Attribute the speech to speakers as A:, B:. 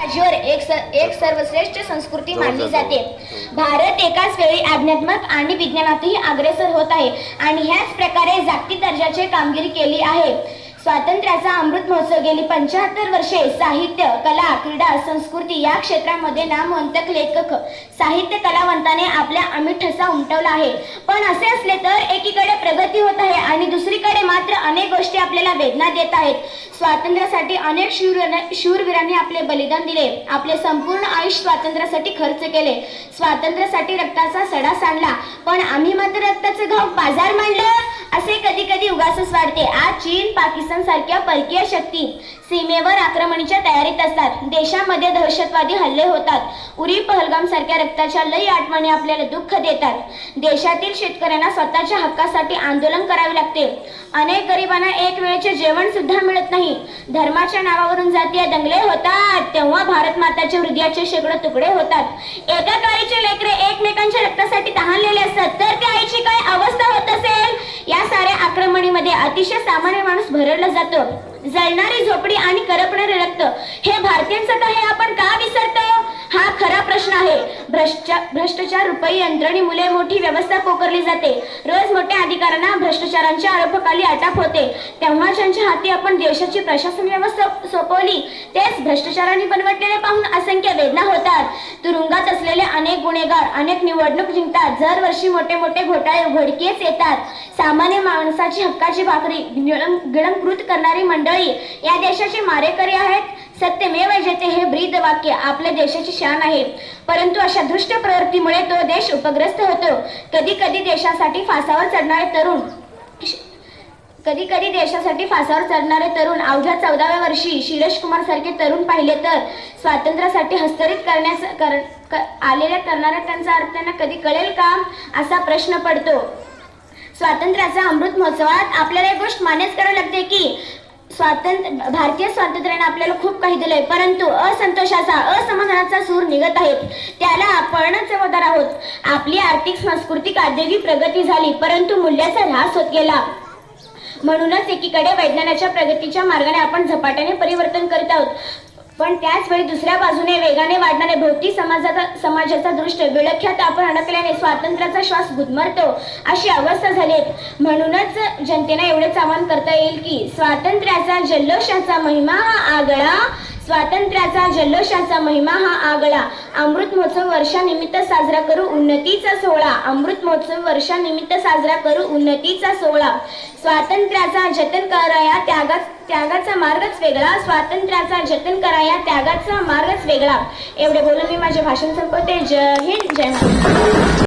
A: राज्यावर एक एक सर्वश्रेष्ठ संस्कृती मानली जाते. भारत एकाच वेळी आध्यात्मक आणि विज्ञानातही अग्रेसर होत आहे आणि ह्याच प्रकारे जागतिक दर्जाची कामगिरी केली आहे. स्वातंत्र्याचा अमृत महोत्सव गेली पंच्याहत्तर वर्षे साहित्य कला क्रीडा संस्कृती या क्षेत्रामध्ये नामवंतक लेखक साहित्य कलावंताने आपल्या अमित ठसा उमटवला आहे. पण असे असले तर एकीकडे प्रगती होत आहे आणि दुसरीकडे मात्र अनेक गोष्टी आपल्याला वेदना देत आहेत. स्वातंत्र्यासाठी अनेक शूर शूरवीरांनी आपले बलिदान दिले. आपले संपूर्ण आयुष्य स्वातंत्र्यासाठी खर्च केले. स्वातंत्र्यासाठी रक्ताचा सडा सांडला. पण आम्ही मात्र रक्ताचं घाव बाजार मांडलं? असे कधी कधी उगासच वाढते. आज चीन पाकिस्तान सारख्या परकीय शक्ती सीमेवर आक्रमणीच्या तयारीत असतात. देशामध्ये दहशतवादी हल्ले होतात. उरी पहलगाम सारख्या रक्ताच्या लई आठवणी आपल्याला दुःख देतात. देशातील शेतकऱ्यांना स्वतःच्या हक्कासाठी आंदोलन करावे लागते. अनेक गरिबांना एक वेळेचे जेवण सुद्धा मिळत नाही. धर्माच्या नावावरून जातीय दंगले होतात. तेव्हा भारत माताच्या हृदयाचे शेकडो तुकडे होतात. एका काळीचे लेकरे एकमेकांच्या रक्तासाठी तहानलेले असतात तर त्या आईची काय अवस्था होत असेल या साऱ्या आक्रमणीमध्ये अतिशय सामान्य माणूस भरडला जातो. जळणारी झोपडी आणि करपणारे रक्त. हे भारतीयांचं आहे आपण का प्रश्न आहे. भ्रष्टाचार रुपये यंत्रणी मुले मोठी व्यवस्था पोकरली जाते. रोज मोठ्या अधिकाऱ्यांना भ्रष्टाचारांच्या आरोपाखाली अटक होते. तेव्हा ज्यांच्या हाती आपण देशाची प्रशासन व्यवस्था सोपवली तेच भ्रष्टाचाराने बनवटलेले पाहून असंख्य वेदना होतात. तुरुंगात असलेले अनेक गुन्हेगार अनेक निवडणूक जिंकतात. दरवर्षी मोठे मोठे घोटाळे उघडकीस येतात. सामान्य माणसाची हक्काची भाकरी गिळंकृत करणारी मंडळी या देशाचे मारेकरी आहेत. सत्यमेव जयते हे ब्रीद वाक्य आपल्या देशाची शान आहे. परंतु अशा दुष्ट प्रवृत्तीमुळे तो देश उपग्रस्त होतो. कधी कधी देशासाठी फासावर चढणारे तरुण कधी कधी देशासाठी फासावर चढणारे तरुण अवघ्या चौदाव्या वर्षी शिरेश कुमार सारखे तरुण पाहिले तर स्वातंत्र्यासाठी हस्तरित करण्यास कर, कर आलेल्या करणाऱ्या त्यांचा अर्थ त्यांना कधी कळेल का? असा प्रश्न पडतो. स्वातंत्र्याचा अमृत महोत्सवात आपल्याला एक गोष्ट मान्यच करावी लागते की स्वातंत्र्य भारतीय स्वातंत्र्याने आपल्याला खूप काही दिलंय. परंतु असंतोषाचा असमाधानाचा सूर निघत आहे. त्याला आपणच जबाबदार आहोत. आपली आर्थिक सांस्कृतिक औद्योगिक प्रगती झाली परंतु मूल्याचा ऱ्हास होत गेला. म्हणूनच एकीकडे वैज्ञानाच्या प्रगतीच्या मार्गाने आपण झपाट्याने परिवर्तन करीत आहोत. पण त्याच वेळी दुसऱ्या बाजूने वेगाने वाढणारे भौतिक समाजाचा समाजाचा दृष्ट विळख्यात आपण अडकल्याने स्वातंत्र्याचा श्वास गुदमरतो अशी अवस्था झाली म्हणूनच जनतेला एवढेच आवाहन करता येईल की स्वातंत्र्याचा जल्लोषाचा महिमा हा आगळा स्वातंत्र्याचा जल्लोषाचा महिमा हा आगळा. अमृत महोत्सव वर्षानिमित्त साजरा करू उन्नतीचा सोहळा. अमृत महोत्सव वर्षानिमित्त साजरा करू उन्नतीचा सोहळा. स्वातंत्र्याचा जतन कराया त्यागा त्यागाचा मार्गच वेगळा. स्वातंत्र्याचा जतन कराया त्यागाचा मार्गच वेगळा. एवढे बोलून मी माझे भाषण संपवते. जय हिंद जय महाराष्ट्र.